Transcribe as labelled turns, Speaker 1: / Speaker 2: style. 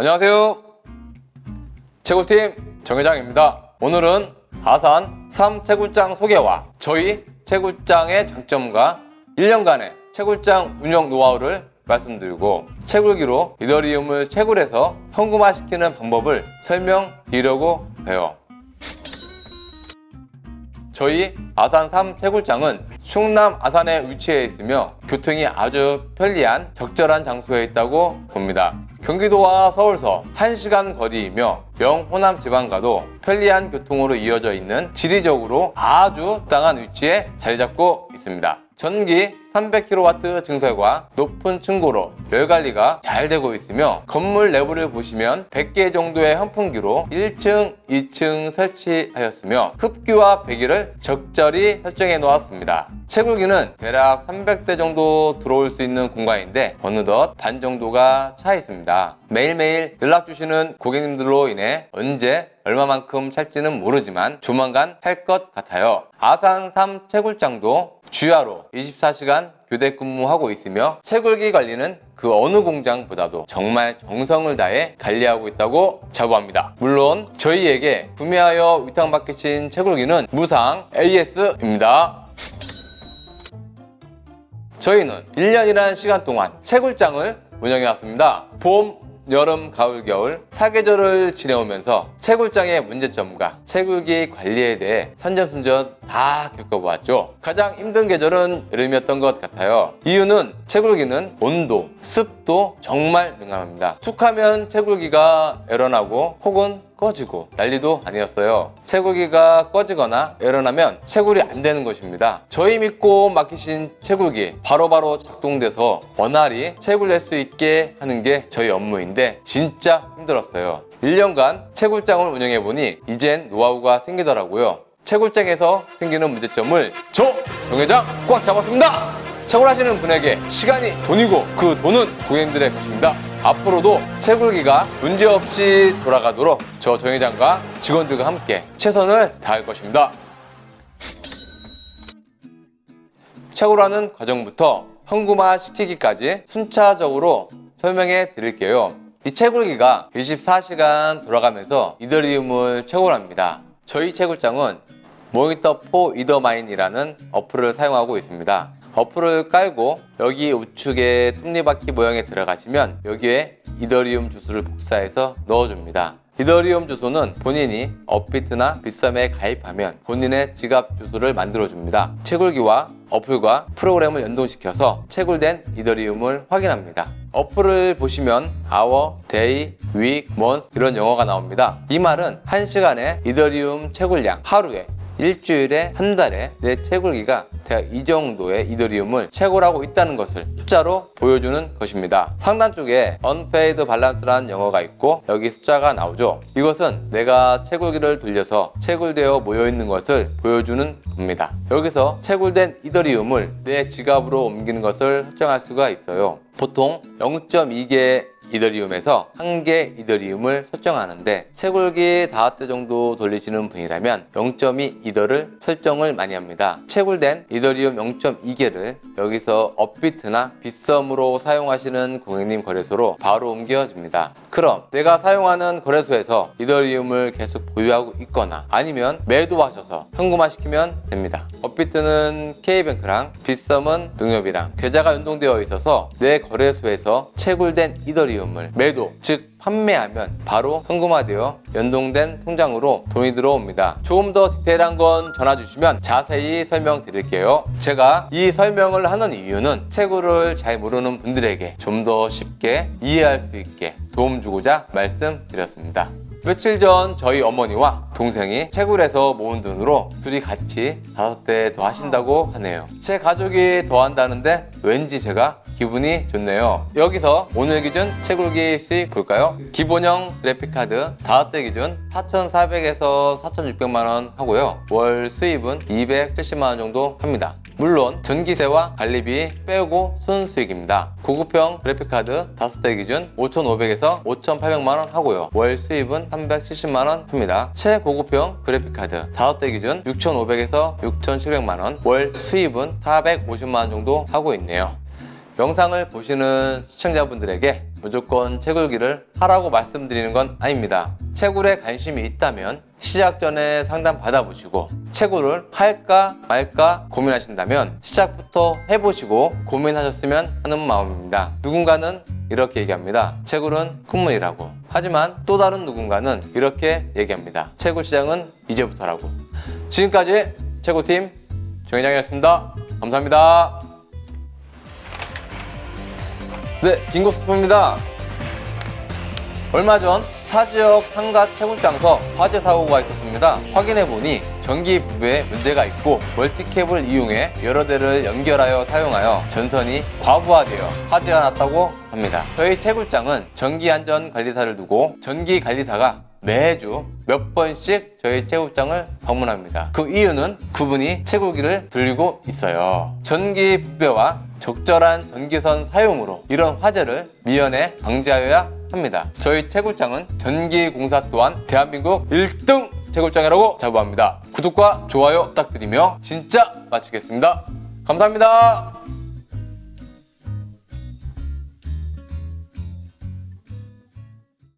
Speaker 1: 안녕하세요. 채굴팀 정회장입니다. 오늘은 아산 3 채굴장 소개와 저희 채굴장의 장점과 1년간의 채굴장 운영 노하우를 말씀드리고 채굴기로 이더리움을 채굴해서 현금화시키는 방법을 설명드리려고 해요. 저희 아산 3 채굴장은 충남 아산에 위치해 있으며 교통이 아주 편리한 적절한 장소에 있다고 봅니다. 경기도와 서울서 1시간 거리이며 영호남 지방과도 편리한 교통으로 이어져 있는 지리적으로 아주 적당한 위치에 자리 잡고 있습니다. 전기 300kW 증설과 높은 층고로 열 관리가 잘 되고 있으며 건물 내부를 보시면 100개 정도의 환풍기로 1층, 2층 설치하였으며 흡기와 배기를 적절히 설정해 놓았습니다. 채굴기는 대략 300대 정도 들어올 수 있는 공간인데 어느덧 반 정도가 차 있습니다. 매일매일 연락 주시는 고객님들로 인해 언제 얼마만큼 찰지는 모르지만 조만간 찰 것 같아요. 아산 3 채굴장도 주야로 24시간 교대 근무하고 있으며 채굴기 관리는 그 어느 공장보다도 정말 정성을 다해 관리하고 있다고 자부합니다. 물론 저희에게 구매하여 위탁받으신 채굴기는 무상 AS입니다. 저희는 1년이라는 시간 동안 채굴장을 운영해 왔습니다. 봄, 여름, 가을, 겨울 사계절을 지내오면서 채굴장의 문제점과 채굴기 관리에 대해 산전순전 다 겪어보았죠. 가장 힘든 계절은 여름이었던 것 같아요. 이유는 채굴기는 온도, 습도 정말 민감합니다. 툭하면 채굴기가 에러나고 혹은 꺼지고 난리도 아니었어요. 채굴기가 꺼지거나 에러나면 채굴이 안 되는 것입니다. 저희 믿고 맡기신 채굴기 바로바로 작동돼서 원활히 채굴낼 수 있게 하는 게 저희 업무인데 진짜 힘들었어요. 1년간 채굴장을 운영해보니 이젠 노하우가 생기더라고요. 채굴장에서 생기는 문제점을 저 정회장 꽉 잡았습니다. 채굴하시는 분에게 시간이 돈이고 그 돈은 고객님들의 것입니다. 앞으로도 채굴기가 문제없이 돌아가도록 저 정회장과 직원들과 함께 최선을 다할 것입니다. 채굴하는 과정부터 현금화 시키기까지 순차적으로 설명해 드릴게요. 이 채굴기가 24시간 돌아가면서 이더리움을 채굴합니다. 저희 채굴장은 모니터 포 이더마인이라는 어플을 사용하고 있습니다. 어플을 깔고 여기 우측에 톱니바퀴 모양에 들어가시면 여기에 이더리움 주소를 복사해서 넣어줍니다. 이더리움 주소는 본인이 업비트나 빗썸에 가입하면 본인의 지갑 주소를 만들어줍니다. 채굴기와 어플과 프로그램을 연동시켜서 채굴된 이더리움을 확인합니다. 어플을 보시면 hour, day, week, month 이런 영어가 나옵니다. 이 말은 한시간의 이더리움 채굴량 하루에 일주일에 한 달에 내 채굴기가 대략 이 정도의 이더리움을 채굴하고 있다는 것을 숫자로 보여주는 것입니다. 상단 쪽에 unpaid balance라는 영어가 있고 여기 숫자가 나오죠. 이것은 내가 채굴기를 돌려서 채굴되어 모여 있는 것을 보여주는 겁니다. 여기서 채굴된 이더리움을 내 지갑으로 옮기는 것을 설정할 수가 있어요. 보통 0.2개 이더리움에서 한 개 이더리움을 설정하는데 채굴기 5대 정도 돌리시는 분이라면 0.2 이더를 설정을 많이 합니다. 채굴된 이더리움 0.2개를 여기서 업비트나 빗썸으로 사용하시는 고객님 거래소로 바로 옮겨줍니다. 그럼 내가 사용하는 거래소에서 이더리움을 계속 보유하고 있거나 아니면 매도하셔서 현금화 시키면 됩니다. 업비트는 K뱅크랑 빗썸은 농협이랑 계좌가 연동되어 있어서 내 거래소에서 채굴된 이더리움 을 매도 즉 판매하면 바로 현금화되어 연동된 통장으로 돈이 들어옵니다. 조금 더 디테일한 건 전화 주시면 자세히 설명드릴게요. 제가 이 설명을 하는 이유는 채굴을 잘 모르는 분들에게 좀 더 쉽게 이해할 수 있게 도움 주고자 말씀드렸습니다. 며칠 전 저희 어머니와 동생이 채굴에서 모은 돈으로 둘이 같이 다섯 대 더 하신다고 하네요. 제 가족이 더 한다는데 왠지 제가 기분이 좋네요. 여기서 오늘 기준 채굴기 수익 볼까요? 기본형 그래픽카드 다섯 대 기준 4,400에서 4,600만 원 하고요. 월 수입은 270만 원 정도 합니다. 물론 전기세와 관리비 빼고 순수익입니다. 고급형 그래픽카드 5대 기준 5,500에서 5,800만 원 하고요. 월 수입은 370만 원 합니다. 최고급형 그래픽카드 5대 기준 6,500에서 6,700만 원, 월 수입은 450만 원 정도 하고 있네요. 영상을 보시는 시청자분들에게 무조건 채굴기를 하라고 말씀드리는 건 아닙니다. 채굴에 관심이 있다면 시작 전에 상담 받아보시고 채굴을 할까 말까 고민하신다면 시작부터 해보시고 고민하셨으면 하는 마음입니다. 누군가는 이렇게 얘기합니다. 채굴은 큰문이라고. 하지만 또 다른 누군가는 이렇게 얘기합니다. 채굴 시장은 이제부터라고. 지금까지 채굴팀 정회장이었습니다. 감사합니다. 네, 김고수입니다. 얼마 전 타지역 상가 채굴장서 화재 사고가 있었습니다. 확인해 보니 전기 부부에 문제가 있고 멀티캡을 이용해 여러 대를 연결하여 사용하여 전선이 과부하되어 화재가 났다고 합니다. 저희 채굴장은 전기 안전 관리사를 두고 전기 관리사가 매주 몇 번씩 저희 채굴장을 방문합니다. 그 이유는 그분이 채굴기를 들고 있어요. 전기 부배와 적절한 전기선 사용으로 이런 화재를 미연에 방지하여야 합니다. 저희 채굴장은 전기공사 또한 대한민국 1등 채굴장이라고 자부합니다. 구독과 좋아요 부탁드리며 진짜 마치겠습니다. 감사합니다.